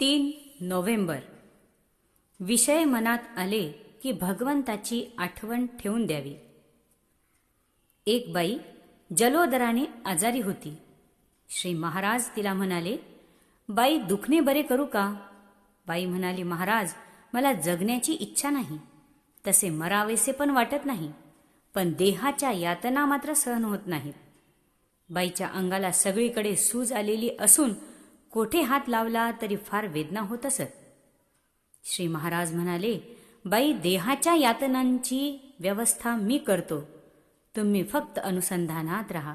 तीन नोव्हेंबर. विषय मनात आले की भगवंताची आठवण ठेवून द्यावी. एक बाई जलोदराने आजारी होती. श्री महाराज तिला म्हणाले बाई दुखणे बरे करू का? बाई म्हणाली महाराज मला जगण्याची इच्छा नाही. तसे मरावेसे पण वाटत नाही. पण देहाच्या यातना मात्र सहन होत नाहीत. बाईच्या अंगाला सगळीकडे सूज आलेली असून कोठे हात लावला तरी फार वेदना होत असत. श्री महाराज म्हणाले बाई देहाच्या यातनांची व्यवस्था मी करतो. तुम्ही फक्त अनुसंधानात राहा.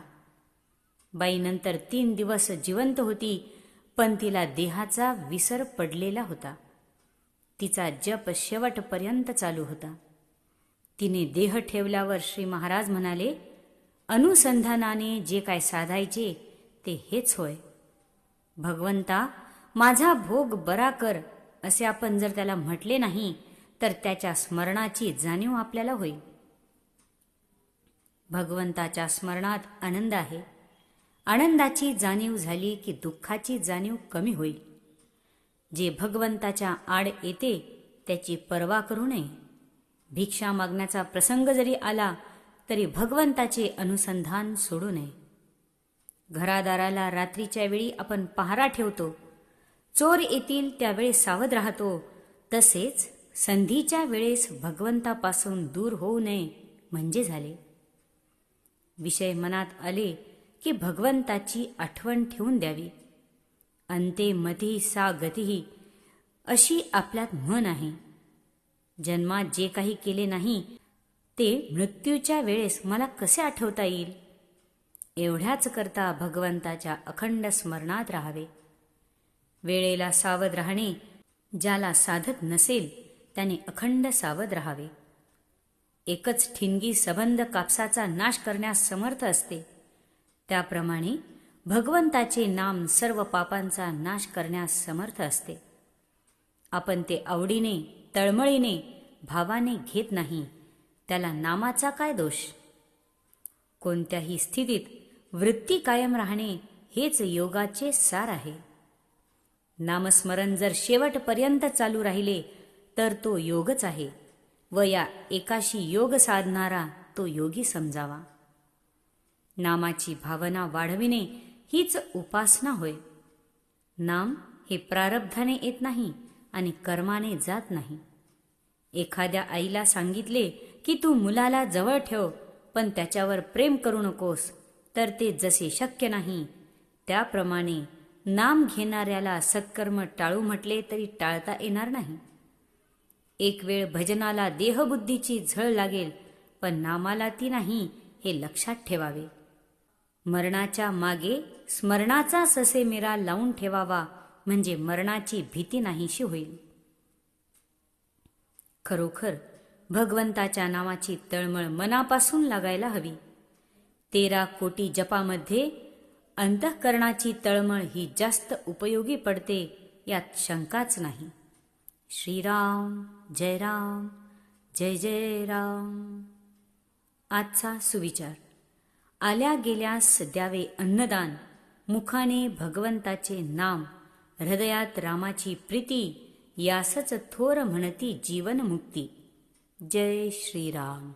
बाई नंतर तीन दिवस जिवंत होती पण तिला देहाचा विसर पडलेला होता. तिचा जप शेवटपर्यंत चालू होता. तिने देह ठेवल्यावर श्री महाराज म्हणाले अनुसंधानाने जे काय साधायचे ते हेच होय. भगवंता माझा भोग बरा कर असे आपण जर त्याला म्हटले नाही तर त्याच्या स्मरणाची जाणीव आपल्याला होईल. भगवंताच्या स्मरणात आनंद आहे. आनंदाची जाणीव झाली की दुःखाची जाणीव कमी होईल. जे भगवंताच्या आड येते त्याची पर्वा करू नये. भिक्षा मागण्याचा प्रसंग जरी आला तरी भगवंताचे अनुसंधान सोडू नये. घरादाराला रात्रीच्या वेळी आपण पहारा ठेवतो. चोर येतील त्यावेळी सावध राहतो. तसेच संधीच्या वेळेस भगवंतापासून दूर होऊ नये म्हणजे झाले. विषय मनात आले की भगवंताची आठवण ठेवून द्यावी. अंते मती सा गतीही अशी आपल्यात म्हण आहे. जन्मात जे काही केले नाही ते मृत्यूच्या वेळेस मला कसे आठवता येईल? एवढ्याच करता भगवंताच्या अखंड स्मरणात राहावे. वेळेला सावध राहणे ज्याला साधत नसेल त्याने अखंड सावध राहावे. एकच ठिणगी सबंध कापसाचा नाश करण्यास समर्थ असते. त्याप्रमाणे भगवंताचे नाम सर्व पापांचा नाश करण्यास समर्थ असते. आपण ते आवडीने तळमळीने भावाने घेत नाही. त्याला नामाचा काय दोष? कोणत्याही स्थितीत वृत्ती कायम राहणे हेच योगाचे सार आहे. नामस्मरण जर शेवटपर्यंत चालू राहिले तर तो योगच आहे व या एकाशी योग साधणारा तो योगी समजावा. नामाची भावना वाढविणे हीच उपासना होय. नाम हे प्रारब्धाने येत नाही आणि कर्माने जात नाही. एखाद्या आईला सांगितले की तू मुलाला जवळ ठेव पण त्याच्यावर प्रेम करू नकोस तर ते जसे शक्य नाही. त्याप्रमाणे नाम घेणाऱ्याला सत्कर्म टाळू म्हटले तरी टाळता येणार नाही. एक वेळ भजनाला देहबुद्धीची झळ लागेल पण नामाला ती नाही हे लक्षात ठेवावे. मरणाच्या मागे स्मरणाचा ससेमिरा लावून ठेवावा म्हणजे मरणाची भीती नाहीशी होईल. खरोखर भगवंताच्या नावाची तळमळ मनापासून लागायला हवी. तेरा कोटी जपामध्ये अंतःकरणाची तळमळ ही जास्त उपयोगी पडते यात शंकाच नाही. श्रीराम जय राम जय जय राम आजचा सुविचार. आल्या गेल्यास द्यावे अन्नदान. मुखाने भगवंताचे नाम. हृदयात रामाची प्रीती. यासच थोर म्हणती जीवनमुक्ती. जय श्रीराम.